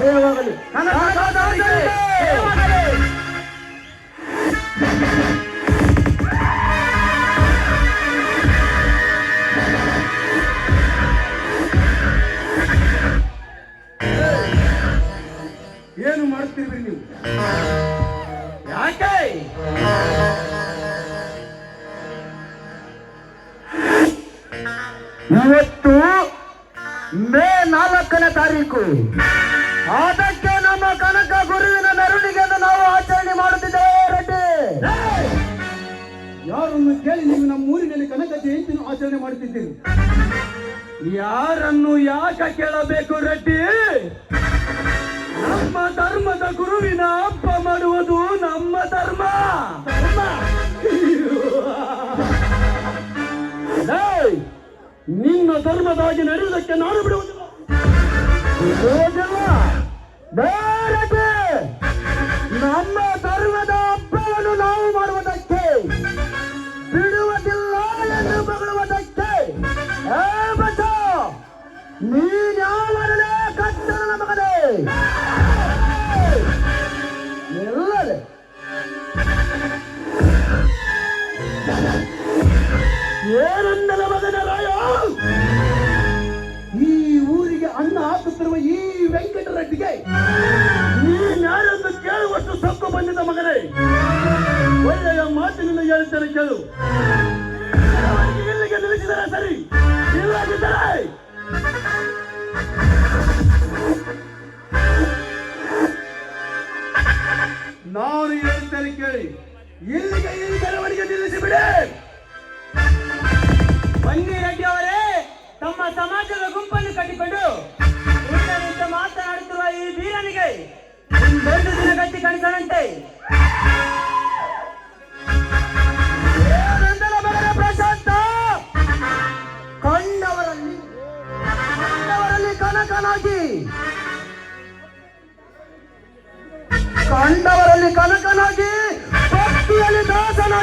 ಜಯವಾಗಲಿ ಏನು ಮಾಡ್ತೀರಿ ನೀವು? ಯಾಕೆ? ಇವತ್ತು ಮೇ ನಾಲ್ಕನೇ ತಾರೀಕು. ಅದಕ್ಕೆ ನಮ್ಮ ಕನಕ ಗುರುವಿನ ಮೆರವಣಿಗೆಯನ್ನು ನಾವು ಆಚರಣೆ ಮಾಡುತ್ತಿದ್ದೇವೆ ರೆಡ್ಡಿ. ಯಾರನ್ನು ಕೇಳಿ ನೀವು ನಮ್ಮ ಊರಿನಲ್ಲಿ ಕನಕ ಜಯಂತಿನ ಆಚರಣೆ ಮಾಡುತ್ತಿದ್ದೀರಿ? ಯಾರನ್ನು ಯಾಕೆ ಕೇಳಬೇಕು ರೆಡ್ಡಿ? ನಮ್ಮ ಧರ್ಮದ ಗುರುವಿನ ಹಬ್ಬ ಮಾಡುವುದು ನಮ್ಮ ಧರ್ಮ! ನಿನ್ನ ಧರ್ಮದಾಗಿ ನಡೆಯುವುದಕ್ಕೆ ನಾನು ಬಿಡುವುದಿಲ್ಲ. ಬೇರೆ ನಮ್ಮ ಧರ್ಮದ ಹಬ್ಬವನ್ನು ನಾವು ಮಾಡುವುದಕ್ಕೆ ಬಿಡುವುದಿಲ್ಲ ಎಂದು ಬಗಳುವುದಕ್ಕೆ. ನೀನ್ಯಾವರೇ ಕತ್ತನ ಮಗನೇ? ನಿಲ್ಲಲೆ ಏನಂದಲ ಮಗನ ರಾಯ? ಅನ್ನ ಹಾಕುತ್ತಿರುವ ಈ ವೆಂಕಟರೆಡ್ಡಿಗೆ ನೀನ್ಯಾರೆಂದು ಕೇಳುವಷ್ಟು ಸೊಕ್ಕು ಬಂದಿದ್ದ ಮಗನೇ? ಒಳ್ಳೆಯ ಮಾತಿನಿಂದ ಹೇಳ್ತೇನೆ ಕೇಳು. ಇಲ್ಲಿಗೆ ನಿಲ್ಲಿಸಿದರೆ ಸರಿ? ಇಲ್ಲದಿದ್ದರೆ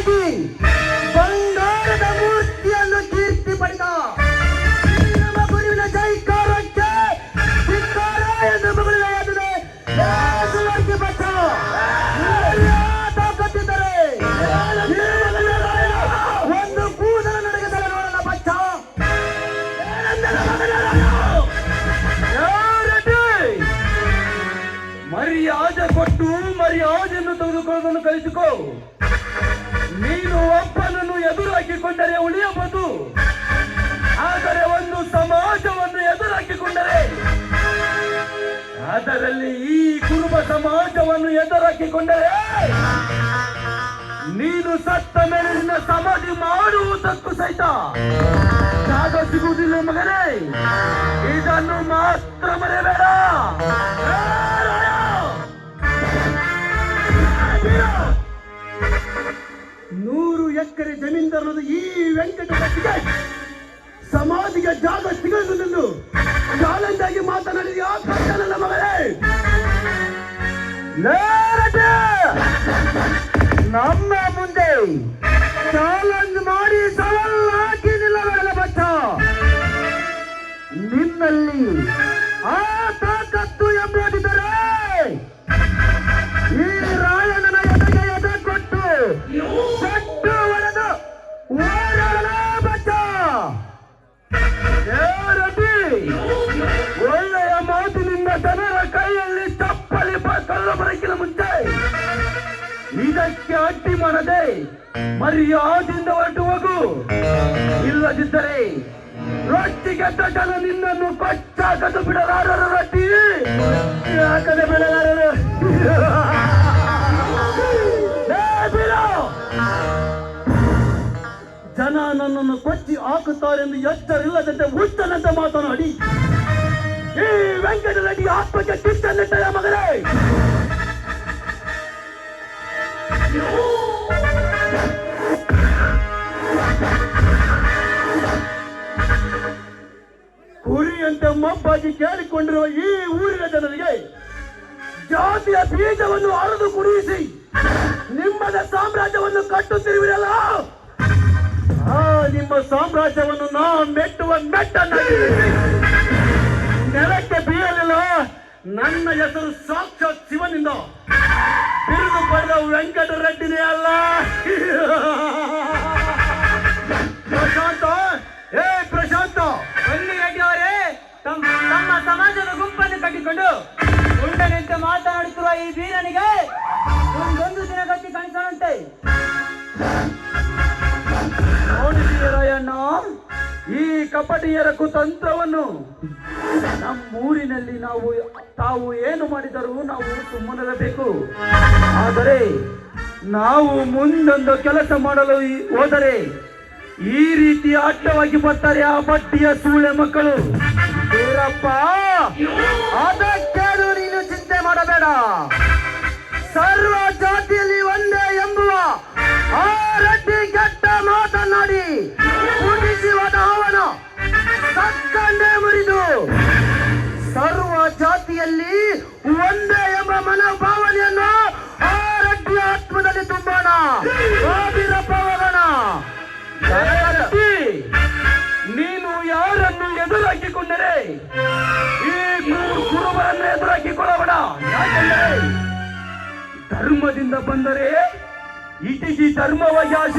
ದಾಸನಾಗಿ ಬಂಗಾರದ ಮೂರ್ತಿಯನ್ನು ಕೀರ್ತಿ ಪಡೆದ ನಮ್ಮ ಗುರುವಿನ ಜೈಕಾರಕ್ಕೆ ಧಿಕ್ಕಾರ ಎಂದು ಸುವರ್ಗಿ ಬಚ್ಚ ತಾಕತ್ತಿದ್ದರೆ ಒಂದು ಕೂದಲ ನಡೆಗಸಲು ನೋಡೋಣ ಬಚ್ಚ ಮರ್ಯಾದೆ ಕೊಟ್ಟು ಮರ್ಯಾದೆಯನ್ನು ತೆಗೆದುಕೊಳ್ಳೋದನ್ನು ಕಲಿತುಕೋ. ನೀನು ಒಬ್ಬನನ್ನು ಎದುರಾಕಿಕೊಂಡರೆ ಉಳಿಯಬಹುದು. ಆದರೆ ಒಂದು ಸಮಾಜವನ್ನು ಎದುರಾಕಿಕೊಂಡರೆ, ಅದರಲ್ಲಿ ಈ ಕುರುಬ ಸಮಾಜವನ್ನು ಎದುರಾಕಿಕೊಂಡರೆ, ನೀನು ಸತ್ತ ಮೇಲೆ ನಿನ್ನ ಸಮಾಧಿ ಮಾಡುವುದಕ್ಕೂ ಸಹಿತ ಜಾಗ ಸಿಗುವುದಿಲ್ಲ ಮಗನೇ. ಇದನ್ನು ಮಾತ್ರ ಮರೆಯಬೇಡ. ಎಕರೆ ಜಮೀನ್ದಾರನದು ಈ ವೆಂಕಟರಟ್ಟಿಗೆ ಸಮಾಧಿಗೆ ಜಾಗ ಸಿಗಲಿದ್ದು ಚಾಲೆಂಜ್ ಆಗಿ ಮಾತನಾಡಿದ್ಯಾ ಕರ್ತನಲ್ಲ ಮಗಳೇ ನೇರಟೆ! ನಮ್ಮ ಮುಂದೆ ಬರಕಿನ ಮುಂಚೆ. ಇದಕ್ಕೆ ಅಡ್ಡಿ ಮಾಡದೆ ಮರ್ಯಾದಿಂದ ಹೊರಟು ಹೋಗು. ಇಲ್ಲದಿದ್ದರೆ ರೊಟ್ಟಿಗೆ ಜನ ನಿನ್ನನ್ನು ಕೊಟ್ಟಾಗದು ಬಿಡಲಾರರು ರೊಟ್ಟಿ. ಯಾಕದೆ ಬಿಡಲಾರರು! ಜನ ನನ್ನನ್ನು ಕೊಚ್ಚಿ ಹಾಕುತ್ತಾರೆಂದು ಎಚ್ಚರಿಲ್ಲದಂತೆ ಉತ್ತನಂತೆ ಮಾತನಾಡಿ. ಈ ವೆಂಕಟರೆಡ್ಡಿ ಆತ್ಮಕ್ಕೆ ಕಿಚ್ಚನ್ನಿಟ್ಟಯ ಮಗನೇ. ಕುರಿಯಂತೆ ಮಬ್ಬಾಗಿ ಕೇಳಿಕೊಂಡಿರುವ ಈ ಊರಿನ ಜನರಿಗೆ ಜಾತಿಯ ಬೀಜವನ್ನು ಅರದು ಕುಡಿಯಿಸಿ ನಿಮ್ಮದ ಸಾಮ್ರಾಜ್ಯವನ್ನು ಕಟ್ಟುತ್ತಿರುವಿರಲ್ಲ? ಆ ನಿಮ್ಮ ಸಾಮ್ರಾಜ್ಯವನ್ನು ನಾ ಮೆಟ್ಟುವ ನೆಲಕ್ಕೆ ಬೀಳಲಿಲ್ಲ ನನ್ನ ಹೆಸರು ಸಾಕ್ಷಾತ್ ಶಿವನಿಂದ. ಬಿರುದು ಪಡೆದ ವೆಂಕಟರೆಡ್ಡಿನೇ ಅಲ್ಲ. ಪ್ರಶಾಂತ, ಏ ಪ್ರಶಾಂತ. ಬನ್ನಿರೆಡ್ಡಿ ಅವರೇ. ತಮ್ಮ ಸಮಾಜದ ಗುಂಪನ್ನು ಕಟ್ಟಿಕೊಂಡು ಉಂಡನಂತೆ ಮಾತನಾಡುತ್ತಿರುವ ಈ ವೀರನಿಗೆ ಕಪಟಿಯರ ಕುತಂತ್ರವನ್ನು. ನಮ್ಮೂರಿನಲ್ಲಿ ನಾವು ತಾವು ಏನು ಮಾಡಿದರೂ ನಾವು ಸುಮ್ಮನಿರಬೇಕು. ಆದರೆ ನಾವು ಮುಂದೊಂದು ಕೆಲಸ ಮಾಡಲು ಹೋದರೆ ಈ ರೀತಿ ಅಡ್ಡವಾಗಿ ಬರ್ತಾರೆ ಆ ಬಡ್ಡಿಯ ಸೂಳೆ ಮಕ್ಕಳು. ವೀರಪ್ಪ ಈ ಕು- ಕುರುಬರನ್ನು ಎದುರಾಕಿಕೊಳ್ಳಬೇಡ ಧರ್ಮದಿಂದ ಬಂದರೆ ಇಟಿಜಿ ಧರ್ಮವಾಗಿ ಆಶೀರ್ವಾದ